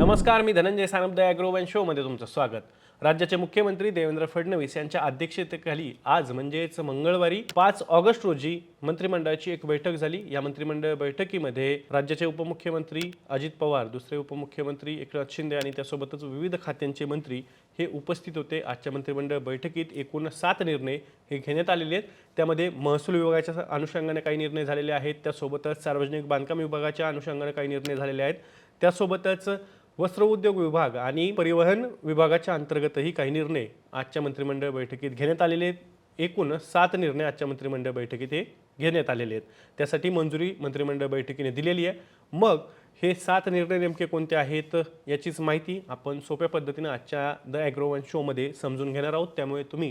नमस्कार मी धनंजय सानपदे अॅग्रोवन शोमध्ये तुमचं स्वागत. राज्याचे मुख्यमंत्री देवेंद्र फडणवीस यांच्या अध्यक्षतेखाली आज म्हणजेच मंगळवारी पाच ऑगस्ट रोजी मंत्रिमंडळाची एक बैठक झाली. या मंत्रिमंडळ बैठकीमध्ये राज्याचे उपमुख्यमंत्री अजित पवार दुसरे उपमुख्यमंत्री एकनाथ शिंदे आणि त्यासोबतच विविध खात्यांचे मंत्री हे उपस्थित होते. आजच्या मंत्रिमंडळ बैठकीत एकूण सात निर्णय हे घेण्यात आलेले आहेत. त्यामध्ये महसूल विभागाच्या अनुषंगाने काही निर्णय झालेले आहेत. त्यासोबतच सार्वजनिक बांधकाम विभागाच्या अनुषंगाने काही निर्णय झालेले आहेत. त्यासोबतच वस्त्रोद्योग विभाग आणि परिवहन विभागाच्या अंतर्गतही काही निर्णय आजच्या मंत्रिमंडळ बैठकीत घेण्यात आलेले आहेत. एकूण सात निर्णय आजच्या मंत्रिमंडळ बैठकीत हे घेण्यात आलेले आहेत. त्यासाठी मंजुरी मंत्रिमंडळ बैठकीने दिलेली आहे. मग हे सात निर्णय नेमके कोणते आहेत याचीच माहिती आपण सोप्या पद्धतीनं आजच्या द ॲग्रोवन शोमध्ये समजून घेणार आहोत. त्यामुळे तुम्ही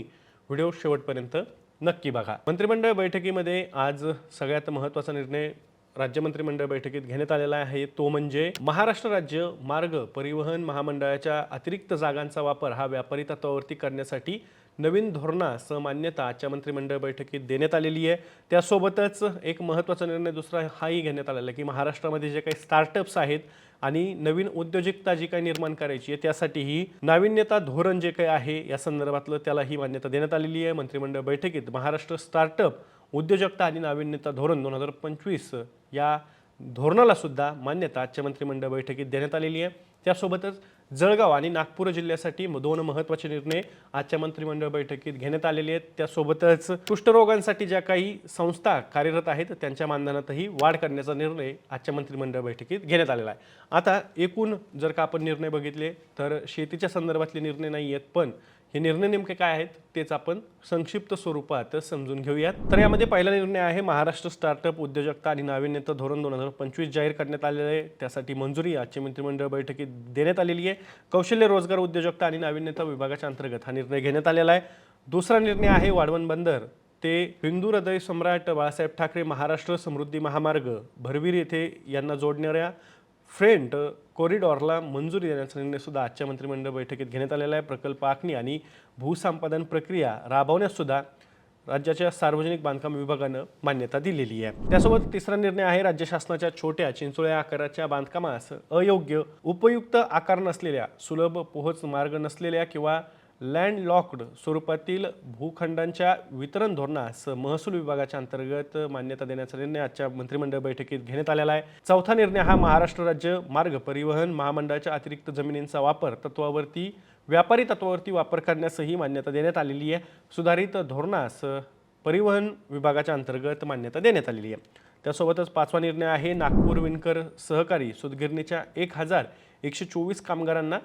व्हिडिओ शेवटपर्यंत नक्की बघा. मंत्रिमंडळ बैठकीमध्ये आज सगळ्यात महत्त्वाचा निर्णय राज्य मंत्रिमंडळ बैठकीत घेण्यात आलेला आहे. तो म्हणजे महाराष्ट्र राज्य मार्ग परिवहन महामंडळाच्या अतिरिक्त जागांचा वापर हा व्यापारी तत्वावरती करण्यासाठी नवीन धोरणास मान्यता आजच्या मंत्रिमंडळ बैठकीत देण्यात आलेली आहे. त्यासोबतच एक महत्त्वाचा निर्णय दुसरा हाही घेण्यात आलेला आहे की महाराष्ट्रामध्ये जे काही स्टार्टअप्स आहेत आणि नवीन उद्योजकता जी काही निर्माण करायची आहे त्यासाठीही नाविन्यता धोरण जे काही आहे या संदर्भातलं त्यालाही मान्यता देण्यात आलेली आहे. मंत्रिमंडळ बैठकीत महाराष्ट्र स्टार्टअप उद्योजकता आणि नाविन्यता धोरण दोन हजार पंचवीस या धोरणाला सुद्धा मान्यता आजच्या मंत्रिमंडळ बैठकीत देण्यात आलेली आहे. त्यासोबतच जळगाव आणि नागपूर जिल्ह्यासाठी दोन महत्त्वाचे निर्णय आजच्या मंत्रिमंडळ बैठकीत घेण्यात आलेले आहेत. त्यासोबतच कुष्ठरोगांसाठी ज्या काही संस्था कार्यरत आहेत त्यांच्या मानधनातही वाढ करण्याचा निर्णय आजच्या मंत्रिमंडळ बैठकीत घेण्यात आलेला आहे. आता एकूण जर का आपण निर्णय बघितले तर शेतीच्या संदर्भातले निर्णय नाही आहेत पण हे निर्णय नेमके काय आहेत तेच आपण संक्षिप्त स्वरूपात समजून घेऊयात. तर यामध्ये पहिला निर्णय आहे महाराष्ट्र स्टार्टअप उद्योजकता आणि नाविन्यता धोरण दोन हजार पंचवीस जाहीर करण्यात आलेलं आहे. त्यासाठी मंजुरी आजची मंत्रिमंडळ बैठकीत देण्यात आलेली आहे. कौशल्य रोजगार उद्योजकता आणि नाविन्यता विभागाच्या अंतर्गत हा निर्णय घेण्यात आलेला आहे. दुसरा निर्णय आहे वाढवण बंदर. ते हिंदू हृदय सम्राट बाळासाहेब ठाकरे महाराष्ट्र समृद्धी महामार्ग भरवीर येथे यांना जोडणाऱ्या फ्रेंट कॉरिडॉरला मंजुरी देण्याचा निर्णयसुद्धा आजच्या मंत्रिमंडळ बैठकीत घेण्यात आलेला आहे. प्रकल्प आखणी आणि भूसंपादन प्रक्रिया राबवण्याससुद्धा राज्याच्या सार्वजनिक बांधकाम विभागानं मान्यता दिलेली आहे. त्यासोबत तिसरा निर्णय आहे राज्य शासनाच्या छोट्या चिंचोळ्या आकाराच्या बांधकामास अयोग्य उपयुक्त आकार नसलेल्या सुलभ पोहोच मार्ग नसलेल्या किंवा लँड लॉक्ड स्वरूपातील भूखंडांच्या वितरण धोरणास महसूल विभागाच्या अंतर्गत मान्यता देण्याचा निर्णय आजच्या मंत्रिमंडळ बैठकीत घेण्यात आलेला आहे. चौथा निर्णय हा महाराष्ट्र राज्य मार्ग परिवहन महामंडळाच्या अतिरिक्त जमिनींचा वापर तत्वावरती व्यापारी तत्वावरती वापर करण्यासही मान्यता देण्यात आलेली आहे. सुधारित धोरणास परिवहन विभागाच्या अंतर्गत मान्यता देण्यात आलेली आहे. त्यासोबतच पाचवा निर्णय आहे नागपूर विणकर सहकारी सुदगिरणीच्या एक हजार एकशे चोवीस कामगारांना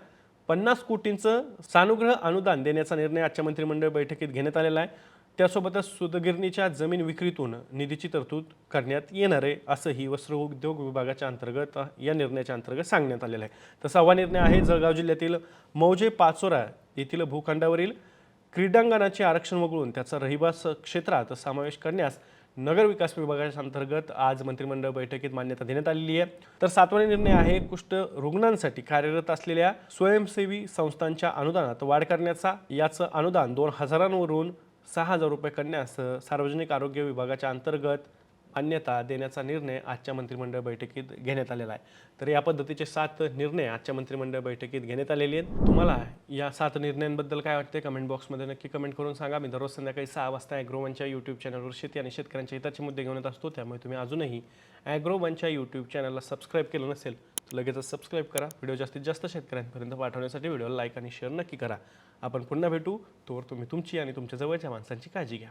पन्नास कोटींचं सानुग्रह अनुदान देण्याचा निर्णय आजच्या मंत्रिमंडळ बैठकीत घेण्यात आलेला आहे. त्यासोबतच सुदगिरणीच्या जमीन विक्रीतून निधीची तरतूद करण्यात येणार आहे असंही वस्त्रोद्योग विभागाच्या अंतर्गत या निर्णयाच्या अंतर्गत सांगण्यात आलेलं आहे. तर सहावा निर्णय आहे जळगाव जिल्ह्यातील मौजे पाचोरा येथील भूखंडावरील क्रीडांगणाचे आरक्षण वगळून त्याचा रहिवास क्षेत्रात समावेश करण्यास नगर विकास विभागाच्या अंतर्गत आज मंत्रिमंडळ बैठकीत मान्यता देण्यात आलेली आहे. तर सातवा निर्णय आहे कुष्ठ रुग्णांसाठी कार्यरत असलेल्या स्वयंसेवी संस्थांच्या अनुदानात वाढ करण्याचा. याचं अनुदान दोन हजारांवरून सहा हजार रुपये करण्यास सार्वजनिक आरोग्य विभागाच्या अंतर्गत मान्यता देण्याचा निर्णय आजच्या मंत्रिमंडळ बैठकीत घेण्यात आलेला आहे. तर या पद्धतीचे सात निर्णय आजच्या मंत्रिमंडळ बैठकीत घेण्यात आलेले आहेत. तुम्हाला या सात निर्णयांबद्दल काय वाटते कमेंट बॉक्समध्ये नक्की कमेंट करून सांगा. मी दररोज संध्याकाळी सहा वाजता ॲग्रोवनच्या यूट्यूब चॅनलवर शेती आणि शेतकऱ्यांच्या हिताचे मुद्दे घेऊन येत असतो. त्यामुळे तुम्ही अजूनही ॲग्रोवनच्या यूट्यूब चॅनलला सबस्क्राईब केलं नसेल तर लगेचच सबस्क्राईब करा. व्हिडिओ जास्तीत जास्त शेतकऱ्यांपर्यंत पाठवण्यासाठी व्हिडिओला लाईक आणि शेअर नक्की करा. आपण पुन्हा भेटू. तोवर तुम्ही तुमची आणि तुमच्या जवळच्या माणसांची काळजी घ्या.